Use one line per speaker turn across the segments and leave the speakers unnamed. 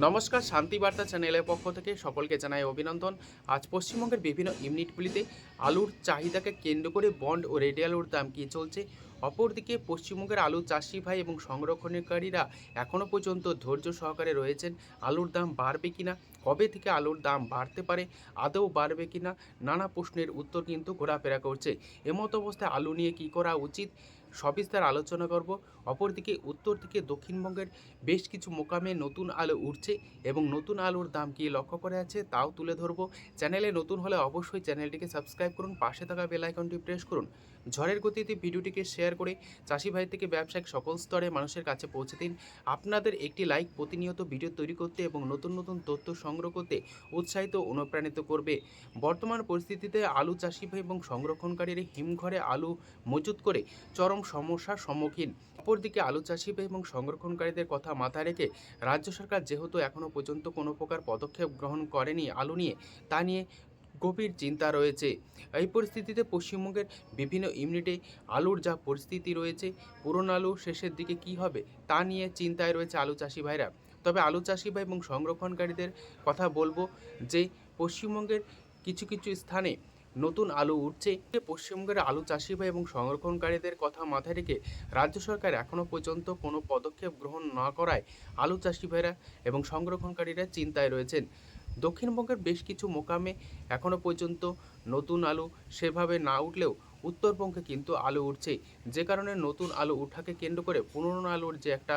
নমস্কার, শান্তি বার্তা চ্যানেলের পক্ষ থেকে সকলকে জানাই অভিনন্দন। আজ পশ্চিমবঙ্গের বিভিন্ন ইউনিটগুলিতে আলুর চাহিদাকে কেন্দ্র করে বন্ড ও রেডি আলুর দাম কী চলছে। অপরদিকে পশ্চিমবঙ্গের আলু চাষি ভাই এবং সংরক্ষণকারীরা এখনও পর্যন্ত ধৈর্য সহকারে রয়েছেন, আলুর দাম বাড়বে কিনা, কবে থেকে আলুর দাম বাড়তে পারে, আদৌ বাড়বে কিনা, নানা প্রশ্নের উত্তর কিন্তু ঘোরাফেরা করছে। এমতো অবস্থায় আলু নিয়ে কী করা উচিত? সবিস্তার আলোচনা করব। অপরদিকে উত্তর থেকে দক্ষিণবঙ্গের বেশ কিছু মোকামে নতুন আলো উঠছে এবং নতুন আলুর দাম কী লক্ষ্য করে আছে তাও তুলে ধরবো। চ্যানেলে নতুন হলে অবশ্যই চ্যানেলটিকে সাবস্ক্রাইব করুন, পাশে থাকা বেল আইকনটি প্রেস করুন। ঝড়ের গতিতে ভিডিওটিকে শেয়ার করে চাষি ভাই থেকে ব্যবসায়িক সকল স্তরে মানুষের কাছে পৌঁছে দিন। আপনাদের একটি লাইক প্রতিনিয়ত ভিডিও তৈরি করতে এবং নতুন নতুন তথ্য সংগ্রহ করতে উৎসাহিত অনুপ্রাণিত করবে। বর্তমান পরিস্থিতিতে আলু চাষি ভাই এবং সংরক্ষণকারীর হিমঘরে আলু মজুত করে চরম সমস্যার সম্মুখীন। অপরদিকে আলু চাষি এবং সংরক্ষণকারীদের কথা মাথায় রেখে রাজ্য সরকার যেহেতু এখনও পর্যন্ত কোনো প্রকার পদক্ষেপ গ্রহণ করেনি আলু নিয়ে, তা নিয়ে গভীর চিন্তা রয়েছে। এই পরিস্থিতিতে পশ্চিমবঙ্গের বিভিন্ন ইউনিটে আলুর যা পরিস্থিতি রয়েছে, পুরনো আলু শেষের দিকে কি হবে, তা নিয়ে চিন্তায় রয়েছে আলু চাষি ভাইরা। তবে আলু চাষি ভাই এবং সংরক্ষণকারীদের কথা বলব যে, পশ্চিমবঙ্গের কিছু কিছু স্থানে নতুন আলু উঠছে। পশ্চিমবঙ্গের আলু চাষি ভাই এবং সংরক্ষণকারীদের কথা মাথায় রেখে রাজ্য সরকার এখনও পর্যন্ত কোনো পদক্ষেপ গ্রহণ না করায় আলু চাষি ভাইরা এবং সংরক্ষণকারীরা চিন্তায় রয়েছেন। দক্ষিণবঙ্গের বেশ কিছু মোকামে এখনও পর্যন্ত নতুন আলু সেভাবে না উঠলেও উত্তরবঙ্গে কিন্তু আলু উঠছে। যে কারণে নতুন আলু উঠাকে কেন্দ্র করে পুরনো আলুর যে একটা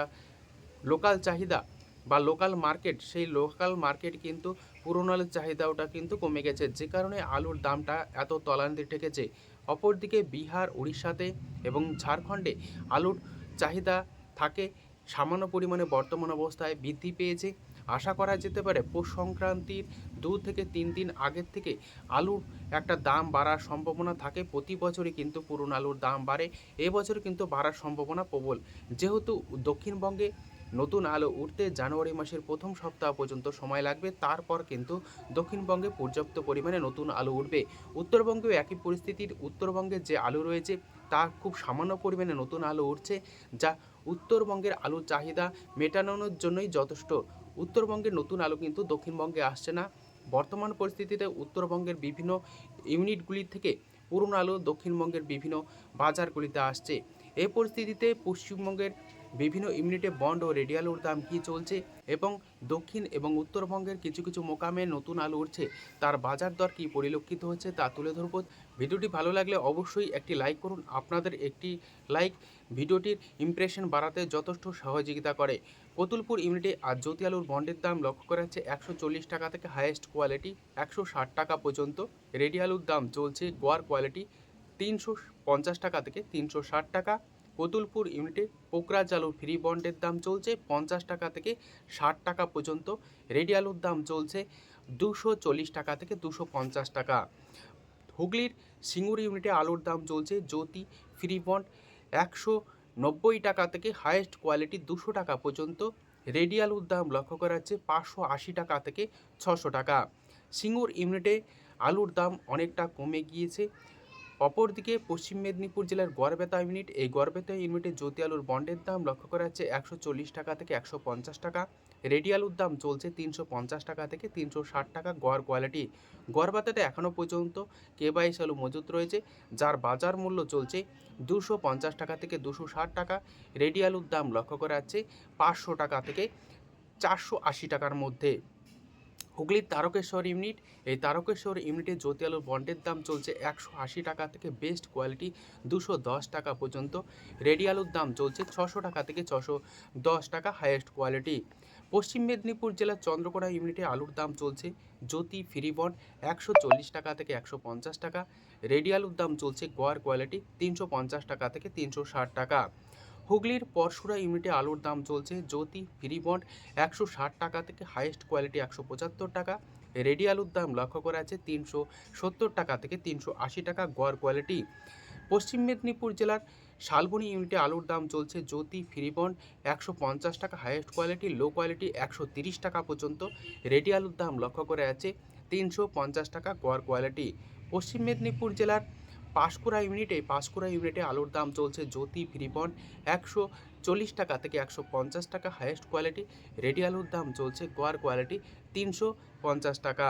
লোকাল চাহিদা বা লোকাল মার্কেট সেই লোকাল মার্কেট কিন্তু পুরনো আলুর চাহিদাওটা কিন্তু কমে গেছে। যে কারণে আলুর দামটা এত তলানিতে ঠেকেছে। অপরদিকে বিহার উড়িষ্যাতে এবং ঝাড়খণ্ডে আলুর চাহিদা থাকে সামান্য পরিমাণে বর্তমান অবস্থায় বৃদ্ধি পেয়েছে। আশা করা যেতে পারে পৌষ সংক্রান্তির দু থেকে তিন দিন আগের থেকে আলুর একটা দাম বাড়ার সম্ভাবনা থাকে। প্রতি বছরই কিন্তু পুরনো আলুর দাম বাড়ে। এবছর কিন্তু বাড়ার সম্ভাবনা প্রবল। যেহেতু দক্ষিণবঙ্গে নতুন আলু উঠতে জানুয়ারি মাসের প্রথম সপ্তাহ পর্যন্ত সময় লাগবে। তারপর কিন্তু দক্ষিণবঙ্গে পর্যাপ্ত পরিমাণে নতুন আলু উঠবে। উত্তরবঙ্গেও একই পরিস্থিতির। উত্তরবঙ্গে যে আলু রয়েছে, তা খুব সামান্য পরিমাণে নতুন আলু উঠছে, যা উত্তরবঙ্গের আলুর চাহিদা মেটানোর জন্যই যথেষ্ট। উত্তরবঙ্গের নতুন আলু কিন্তু দক্ষিণবঙ্গে আসছে না। বর্তমান পরিস্থিতিতে উত্তরবঙ্গের বিভিন্ন ইউনিটগুলি থেকে পুরনো আলু দক্ষিণবঙ্গের বিভিন্ন বাজারগুলিতে আসছে। এই পরিস্থিতিতে পশ্চিমবঙ্গের বিভিন্ন ইউনিটে বন্ড ও রেডি আলুর দাম কী চলছে এবং দক্ষিণ এবং উত্তরবঙ্গের কিছু কিছু মোকামে নতুন আলু উঠছে, তার বাজার দর কী পরিলক্ষিত হচ্ছে তা তুলে ধরব। ভিডিওটি ভালো লাগলে অবশ্যই একটি লাইক করুন। আপনাদের একটি লাইক ভিডিওটির ইমপ্রেশন বাড়াতে যথেষ্ট সহযোগিতা করে। কতুলপুর ইউনিটে আজ জ্যোতি আলুর বন্ডের দাম লক্ষ্য করা যাচ্ছে একশো টাকা থেকে হাইয়েস্ট কোয়ালিটি একশো ষাট টাকা পর্যন্ত। রেডি আলুর দাম চলছে গোয়ার কোয়ালিটি তিনশো পঞ্চাশ টাকা থেকে তিনশো ষাট টাকা। কতুলপুর ইউনিটে পোকরাজ আলুর ফ্রি বন্ডের দাম চলছে পঞ্চাশ টাকা থেকে ষাট টাকা পর্যন্ত। রেডি আলুর দাম চলছে দুশো চল্লিশ টাকা থেকে দুশো পঞ্চাশ টাকা। হুগলির সিঙ্গুর ইউনিটে আলুর দাম চলছে জ্যোতি ফ্রি বন্ড একশো নব্বই টাকা থেকে হায়েস্ট কোয়ালিটি দুশো টাকা পর্যন্ত। রেডি আলুর দাম লক্ষ্য করা যাচ্ছে পাঁচশো আশি টাকা থেকে ছশো টাকা। সিঙ্গুর ইউনিটে আলুর দাম অনেকটা কমে গিয়েছে। অপরদিকে পশ্চিম মেদিনীপুর জেলার গড়বেতা ইউনিট, এই গড়বেতা ইউনিটে জ্যোতি আলুর বন্ডের দাম লক্ষ্য করা যাচ্ছে একশো চল্লিশ টাকা থেকে একশো পঞ্চাশ টাকা রেডি আলুর দাম চলছে তিনশো পঞ্চাশ টাকা থেকে তিনশো ষাট টাকা গড় কোয়ালিটি। গড়বাতাতে এখনও পর্যন্ত কেবাইশ আলু মজুত রয়েছে, যার বাজার মূল্য চলছে দুশো পঞ্চাশ টাকা থেকে দুশো ষাট টাকা রেডি আলুর দাম লক্ষ্য করা যাচ্ছে পাঁচশো টাকা থেকে চারশো আশি টাকার মধ্যে। হুগলির তারকেশ্বর ইউনিট, এই তারকেশ্বর ইউনিটে জ্যোতি আলুর বন্ডের দাম চলছে একশো আশি টাকা থেকে বেস্ট কোয়ালিটি দুশো দশ টাকা পর্যন্ত। রেডি আলুর দাম চলছে ছশো টাকা থেকে ছশো দশ টাকা হাইয়েস্ট কোয়ালিটি। পশ্চিম মেদিনীপুর জেলার চন্দ্রকোনা ইউনিটে আলুর দাম চলছে জ্যোতি ফ্রি বন্ড একশো চল্লিশ টাকা থেকে একশো পঞ্চাশ টাকা। রেডি আলুর দাম চলছে গোয়ার কোয়ালিটি তিনশো পঞ্চাশ টাকা থেকে তিনশো ষাট টাকা। হুগলির পরশুরা ইউনিটে আলুর দাম চলছে জ্যোতি ফ্রি বন্ড একশো ষাট টাকা থেকে হাইয়েস্ট কোয়ালিটি একশো পঁচাত্তর টাকা। রেডি আলুর দাম লক্ষ্য করা আছে তিনশো সত্তর টাকা থেকে তিনশো আশি টাকা গড় কোয়ালিটি। পশ্চিম মেদিনীপুর জেলার শালবনী ইউনিটে আলুর দাম চলছে জ্যোতি ফ্রি বন্ড একশো পঞ্চাশ টাকা হাইয়েস্ট কোয়ালিটি, লো কোয়ালিটি একশো তিরিশ টাকা পর্যন্ত। রেডি আলুর দাম লক্ষ্য করে আছে তিনশো পঞ্চাশ টাকা গড় কোয়ালিটি। পশ্চিম মেদিনীপুর জেলার পাঁশকুড়া ইউনিটে পাঁশকুড়া ইউনিটে আলুর দাম চলছে জ্যোতি ফ্রি বন্ড একশো চল্লিশ টাকা থেকে একশো পঞ্চাশ টাকা হায়েস্ট কোয়ালিটি রেডি আলুর দাম চলছে গোয়ার কোয়ালিটি তিনশো পঞ্চাশ টাকা।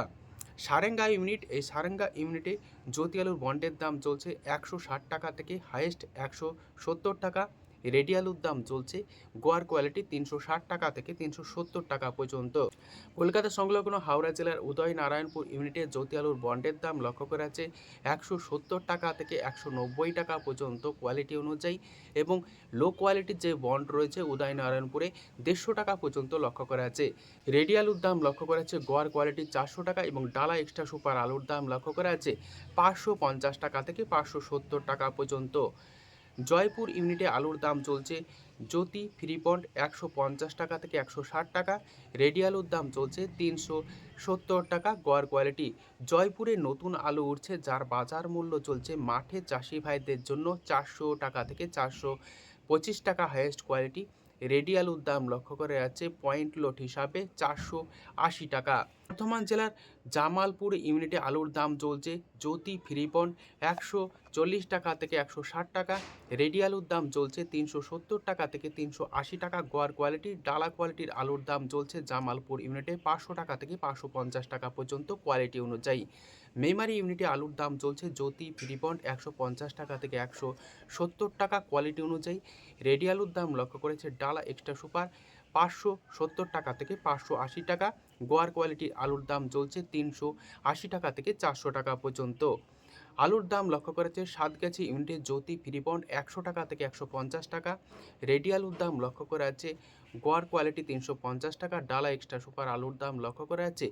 সারেঙ্গা ইউনিট, এই সারেঙ্গা ইউনিটে জ্যোতি আলুর বন্ডের দাম চলছে একশো ষাট টাকা থেকে হায়েস্ট একশো সত্তর টাকা। রেডি আলুর দাম চলছে গোয়ার কোয়ালিটি তিনশো ষাট টাকা থেকে তিনশো সত্তর টাকা পর্যন্ত। কলকাতা সংলগ্ন হাওড়া জেলার উদয় নারায়ণপুর ইউনিটে জ্যোতি আলুর বন্ডের দাম লক্ষ্য করা আছে একশো সত্তর টাকা থেকে একশো নব্বই টাকা পর্যন্ত কোয়ালিটি অনুযায়ী এবং লো কোয়ালিটির যে বন্ড রয়েছে উদয় নারায়ণপুরে দেড়শো টাকা পর্যন্ত লক্ষ্য করা আছে রেডি আলুর দাম লক্ষ্য করা আছে গোয়ার কোয়ালিটি চারশো টাকা এবং ডালা এক্সট্রা সুপার আলুর দাম লক্ষ্য করা আছে পাঁচশো পঞ্চাশ টাকা থেকে পাঁচশো সত্তর টাকা পর্যন্ত। জয়পুর ইউনিটে আলুর দাম চলছে জ্যোতি ফ্রিপন্ড একশো পঞ্চাশ টাকা থেকে একশো ষাট টাকা রেডি আলুর দাম চলছে তিনশো সত্তর টাকা গড় কোয়ালিটি। জয়পুরে নতুন আলু উঠছে যার বাজার মূল্য চলছে মাঠে চাষি ভাইদের জন্য চারশো টাকা থেকে চারশো পঁচিশ টাকা হায়েস্ট কোয়ালিটি। রেডি আলুর দাম লক্ষ্য করে যাচ্ছে পয়েন্ট লোট হিসাবে চারশো আশি টাকা। বর্ধমান জেলার জামালপুর ইউনিটে আলুর দাম চলছে জ্যোতি ফ্রিপন্ড একশো চল্লিশ টাকা থেকে একশো ষাট টাকা রেডি আলুর দাম চলছে তিনশো সত্তর টাকা থেকে তিনশো আশি টাকা, গোয়ার কোয়ালিটি, ডালা কোয়ালিটির আলুর দাম চলছে জামালপুর ইউনিটে পাঁচশো টাকা থেকে পাঁচশো পঞ্চাশ টাকা পর্যন্ত কোয়ালিটি অনুযায়ী। মেমারি ইউনিটে আলুর দাম চলছে জ্যোতি ফ্রিপন্ড একশো পঞ্চাশ টাকা থেকে একশো সত্তর টাকা কোয়ালিটি অনুযায়ী। রেডি আলুর দাম লক্ষ্য করেছে ডালা এক্সট্রা সুপার পাঁচশো সত্তর টাকা থেকে পাঁচশো আশি টাকা। গোয়ার কোয়ালিটির আলুর দাম চলছে তিনশো আশি টাকা থেকে চারশো টাকা পর্যন্ত। আলুর দাম লক্ষ্য করেছে সাতগাছি ইউনিটের জ্যোতি ফ্রিপন্ড একশো টাকা থেকে একশো পঞ্চাশ টাকা। রেডি আলুর দাম লক্ষ্য করা আছে গোয়ার কোয়ালিটি তিনশো পঞ্চাশ টাকা, ডালা এক্সট্রা সুপার আলুর দাম লক্ষ্য করা আছে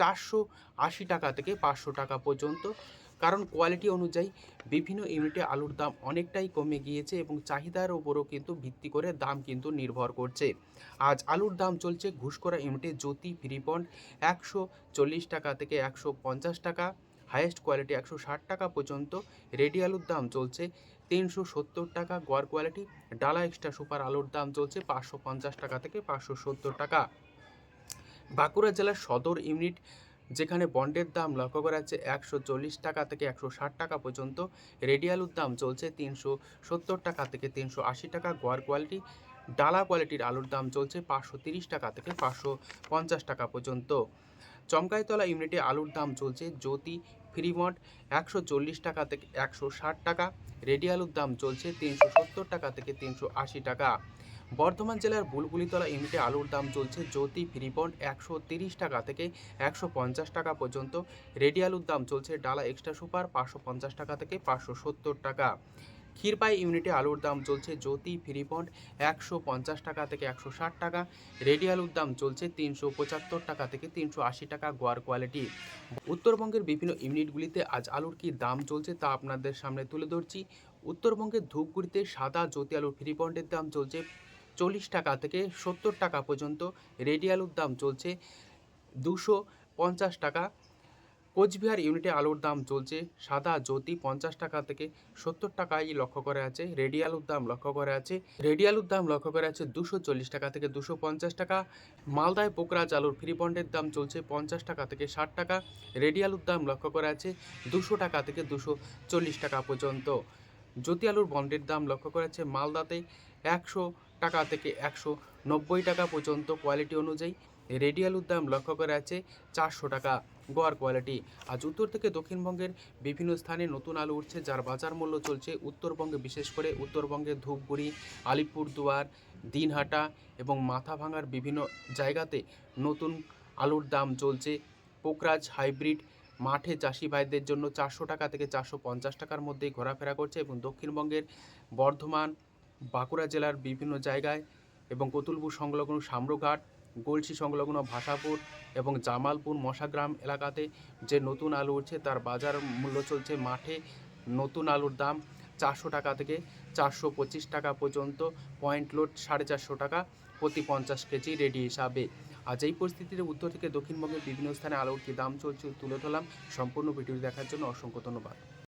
চারশো আশি টাকা থেকে পাঁচশো টাকা পর্যন্ত। কারণ কোয়ালিটি অনুযায়ী বিভিন্ন ইউনিটে আলুর দাম অনেকটাই কমে গিয়েছে এবং চাহিদার উপরও কিন্তু ভিত্তি করে দাম কিন্তু নির্ভর করছে। আজ আলুর দাম চলছে ঘুষকরা ইউনিটে জ্যোতি ফ্রিপন্ড একশো চল্লিশ টাকা থেকে একশো পঞ্চাশ টাকা হায়েস্ট কোয়ালিটি একশো ষাট টাকা পর্যন্ত রেডি আলুর দাম চলছে তিনশো সত্তর টাকা, গড় কোয়ালিটি ডালা এক্সট্রা সুপার আলুর দাম চলছে পাঁচশো পঞ্চাশ টাকা থেকে পাঁচশো সত্তর টাকা। বাঁকুড়া জেলার সদর ইউনিট, যেখানে বন্ডের দাম লক্ষ্য করা যাচ্ছে একশো চল্লিশ টাকা থেকে একশো ষাট টাকা পর্যন্ত। রেডি আলুর দাম চলছে তিনশো সত্তর টাকা থেকে তিনশো আশি টাকা। গোয়ার কোয়ালিটি, ডালা কোয়ালিটির আলুর দাম চলছে পাঁচশো তিরিশ টাকা থেকে পাঁচশো পঞ্চাশ টাকা পর্যন্ত। চমকাইতলা ইউনিটে আলুর দাম চলছে জ্যোতি ফ্রিমন্ট একশো চল্লিশ টাকা থেকে একশো ষাট টাকা। রেডি আলুর দাম চলছে তিনশো সত্তর টাকা থেকে তিনশো আশি টাকা। বর্ধমান জেলার বুলবুলিতলা ইউনিটে আলুর দাম চলছে জ্যোতি ফ্রিপন্ড একশো তিরিশ টাকা থেকে একশো পঞ্চাশ টাকা পর্যন্ত। রেডি আলুর দাম চলছে ডালা এক্সট্রা সুপার পাঁচশো পঞ্চাশ টাকা থেকে পাঁচশো সত্তর টাকা। ক্ষীরপাই ইউনিটে আলুর দাম চলছে জ্যোতি ফ্রিপন্ড একশো পঞ্চাশ টাকা থেকে একশো ষাট টাকা। রেডি আলুর দাম চলছে তিনশো পঁচাত্তর টাকা থেকে তিনশো আশি টাকা গোয়ার কোয়ালিটি। উত্তরবঙ্গের বিভিন্ন ইউনিটগুলিতে আজ আলুর কি দাম চলছে তা আপনাদের সামনে তুলে ধরছি। উত্তরবঙ্গের ধূপগুড়িতে সাদা জ্যোতি আলুর ফ্রিপন্ডের দাম চলছে চল্লিশ টাকা থেকে সত্তর টাকা পর্যন্ত রেডি আলুর দাম চলছে দুশো পঞ্চাশ টাকা। কোচবিহার ইউনিটে আলুর দাম চলছে সাদা জ্যোতি পঞ্চাশ টাকা থেকে সত্তর টাকাই লক্ষ্য করে আছে। রেডি আলুর দাম লক্ষ্য করে আছে। রেডি আলুর দাম লক্ষ্য করে আছে দুশো চল্লিশ টাকা থেকে দুশো পঞ্চাশ টাকা। মালদায় পোকরাজ আলুর ফ্রি বন্ডের দাম চলছে পঞ্চাশ টাকা থেকে ষাট টাকা। রেডি আলুর দাম লক্ষ্য করা আছে দুশো টাকা থেকে দুশো চল্লিশ টাকা পর্যন্ত। জ্যোতি আলুর বন্ডের দাম লক্ষ্য করা আছে মালদাতে একশো টাকা থেকে একশো নব্বই টাকা পর্যন্ত কোয়ালিটি অনুযায়ী রেডি আলুর দাম লক্ষ্য করা আছে চারশো টাকা গোয়ার কোয়ালিটি আজ উত্তর থেকে দক্ষিণবঙ্গের বিভিন্ন স্থানে নতুন আলু উঠছে, যার বাজার মূল্য চলছে উত্তরবঙ্গে, বিশেষ করে উত্তরবঙ্গের ধূপগুড়ি, আলিপুরদুয়ার, দিনহাটা এবং মাথা ভাঙার বিভিন্ন জায়গাতে নতুন আলুর দাম চলছে। পোকরাজ হাইব্রিড মাঠে চাষি ভাইদের জন্য চারশো টাকা থেকে চারশো পঞ্চাশ টাকার মধ্যেই ঘোরাফেরা করছে এবং দক্ষিণবঙ্গের বর্ধমান বাঁকুড়া জেলার বিভিন্ন জায়গায় এবং কতুলপুর সংলগ্ন সাম্রঘাট গলসি সংলগ্ন ভাষাপুর এবং জামালপুর মশাগ্রাম এলাকাতে যে নতুন আলু উঠছে তার বাজার মূল্য চলছে মাঠে নতুন আলুর দাম চারশো টাকা থেকে চারশো পঁচিশ টাকা পর্যন্ত। পয়েন্ট লোড সাড়ে চারশো টাকা প্রতি পঞ্চাশ কেজি রেডি হিসাবে। আজ এই পরিস্থিতিতে উত্তর থেকে দক্ষিণবঙ্গের বিভিন্ন স্থানে আলুর কী দাম চলছে তুলে ধরলাম। সম্পূর্ণ ভিডিও দেখার জন্য অসংখ্য ধন্যবাদ।